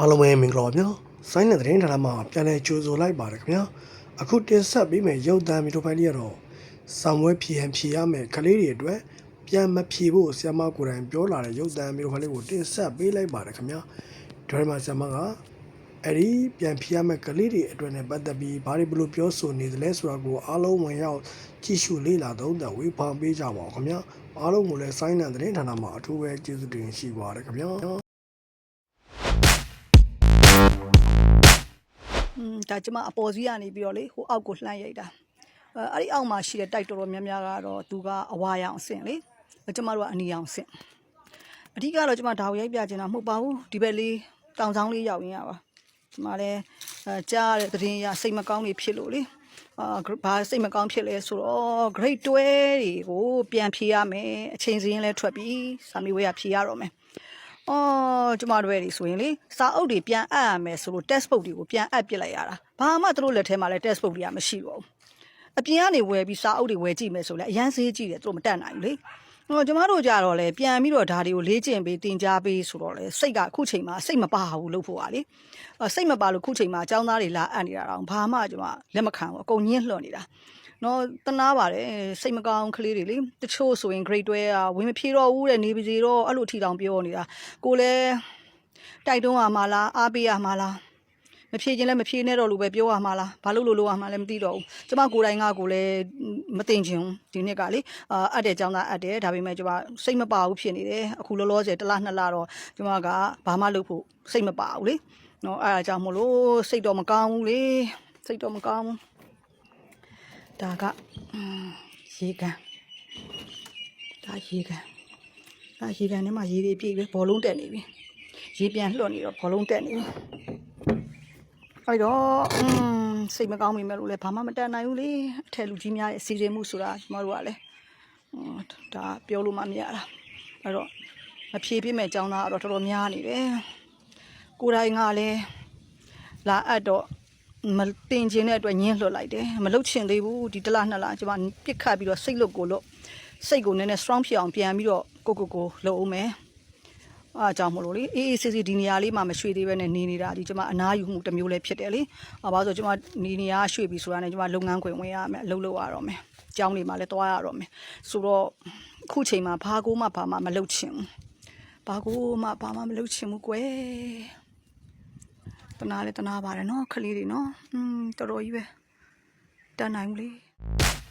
အားလုံးပဲမင်္ဂလာပါဗျာဆိုင်းတဲ့သတင်းဌာနမှာပြန်လည်ကြိုဆိုလိုက်ပါတယ်ခင်ဗျာအခုတင်ဆက်ပေးမယ့်ရုပ်သံမီတိုဖိုင်လေးကတော့စာမွဲဖြေဟန်ဖြေရမယ်ကလေးတွေအတွက်ပြန်မဖြေဖို့ဆ iam မကိုယ်တိုင်ပြောလာတဲ့ရုပ်သံမီတိုဖိုင်လေးကိုတင်ဆက်ပေးလိုက်ပါတယ်ခင်ဗျာဒီထဲမှာဆ iam မကအဲ့ဒီပြန်ဖြေရမယ်ကလေးတွေအတွက်နဲ့ပတ်သက်ပြီးဘာတွေဘယ်လိုပြောဆိုနေသလဲဆိုတာကိုအားလုံးဝင်ရောက်ကြည့်ရှုလေ့လာသုံးသပ်ဝေဖန်ပေးကြပါဦးခင်ဗျာအားလုံးကိုလည်းဆိုင်းတဲ့သတင်းဌာနမှာအထူးပဲကျေးဇူးတင်ရှိပါတယ်ခင်ဗျာ ဒါကျမအပေါ်စီးကနေပြီးတော့လေဟိုအောက်ကိုလှမ်းရိုက်တာအဲအဲ့ဒီအောက်မှာရှိတဲ့တိုက်တော်တော်များများကတော့သူကအဝါရောင်အဆင့်လေကျမတို့ကအနီရောင်အဆင့်အဓိကတော့ကျမဒါကိုရိုက်ပြချင်တာမဟုတ်ပါဘူးဒီဘက်လေးတောင်ဆောင်လေးရောက်ရင်ရပါကျမလည်းအဲကြားရတဲ့သတင်းရစိတ်မကောင်းနေဖြစ်လို့လေအာဘာစိတ်မကောင်းဖြစ်လဲဆိုတော့ grade 12တွေကိုပြန်ဖြေရမယ်အချိန်စင်းလဲထွက်ပြီးစာမေးပွဲကဖြေရတော့မယ် အော်ကျမတို့ရဲ့ဒီဆိုရင်လေစာအုပ်တွေပြန်အပ်ရမယ်ဆိုလို့ test book တွေကိုပြန်အပ်ပစ်လိုက်ရတာဘာမှသူတို့လက်ထဲမှာလည်း test book တွေကမရှိတော့ဘူးအပြင်ကနေဝယ်ပြီးစာအုပ်တွေဝယ်ကြည့်မယ်ဆိုလဲအရန်ဈေးကြည့်တယ်သူတို့မတတ်နိုင်ဘူးလေဟောကျမတို့ကြတော့လေပြန်ပြီးတော့ဒါတွေကိုလေ့ကျင့်ပြီးတင် जा ပေးဆိုတော့လေစိတ်ကအခုချိန်မှာစိတ်မပါဘူးလို့ဖို့ပါလေအော်စိတ်မပါလို့ခုချိန်မှာအចောင်းသားတွေလာအပ်နေတာတော့ဘာမှကျမလက်မခံဘူးအကုန်ညှင်းလှွနေတာ နော်တနာပါတယ်စိတ်မကောင်းကလေးတွေလေတချို့ဆိုရင် grade 12อ่ะဝင်မဖြေတော့ဘူးတဲ့နေပါစေတော့အဲ့လိုထီတောင်ပြောနေတာကိုလည်းတိုက်တွန်းရမှာလားအားပေးရမှာလားမဖြေခြင်းလည်းမဖြေနဲ့တော့လို့ပဲပြောရမှာလားဘာလို့လို့လို့ရမှာလဲမသိတော့ဘူးကျမကိုယ်တိုင်ကကိုလည်းမသိချင်ဘူးဒီနှစ်ကလေအာအပ်တဲ့ចောင်းသားအပ်တယ်ဒါပေမဲ့ကျမစိတ်မပါဘူးဖြစ်နေတယ်အခုလောလောဆယ်တစ်လနှစ်လတော့ကျမကဘာမှလုပ်ဖို့စိတ်မပါဘူးလေနော်အဲ့ဒါကြောင့်မလို့စိတ်တော့မကောင်းဘူးလေစိတ်တော့မကောင်းဘူး ဒါကရေကန်ဒါရေကန်ဒါရေကန်ထဲမှာရေတွေပြည့်ပဲဘောလုံးတက်နေပြီရေပြန်လွှတ်နေတော့ဘောလုံးတက်နေပြီအဲ့တော့อืมစိတ်မကောင်းမိမဲ့လို့လည်းဘာမှမတတ်နိုင်ဘူးလေအထက်လူကြီးများရဲ့စီစဉ်မှုဆိုတာကျမတို့ကလည်းဒါပြောလို့မှမရတာအဲ့တော့မဖြေပြမဲ့အကြောင်းသားကတော့တော်တော်များနေတယ်ကိုယ်တိုင်ကလည်းလာအပ်တော့ မတင်ခြင်းတဲ့အတွက်ညင်းလွတ်လိုက်တယ်မလုတ်ချင်သေးဘူးဒီတစ်လနှစ်လကျွန်မပြစ်ခတ်ပြီးတော့စိတ်လွတ်ကိုလို့စိတ်ကိုနည်းနည်း strong ဖြစ်အောင်ပြန်ပြီးတော့ကိုကိုကိုလှုပ်အောင်မယ်အားကြောင့်မလို့လေအေးအေးဆေးဆေးဒီနေရာလေးမှာမရွှေ့သေးပဲနဲ့နေနေတာဒီကျွန်မအနားယူမှုတစ်မျိုးလည်းဖြစ်တယ်လေ။ဘာလို့ဆိုကျွန်မနေနေရာရွှေ့ပြီးဆိုတာနဲ့ကျွန်မလုပ်ငန်းခွင်ဝင်ရမယ်အလုပ်လုပ်ရတော့မယ်။ကျောင်းတွေမှာလည်းတွားရတော့မယ်။ဆိုတော့အခုချိန်မှာဘာကိုမှဘာမှမလုပ်ချင်ဘူး။ဘာကိုမှဘာမှမလုပ်ချင်ဘူးကွယ်။ တနာလဲတနာပါတယ်နော်ခလေးတွေနော်။อืมတော်တော်ကြီးပဲတန်နိုင်ဘူးလေ။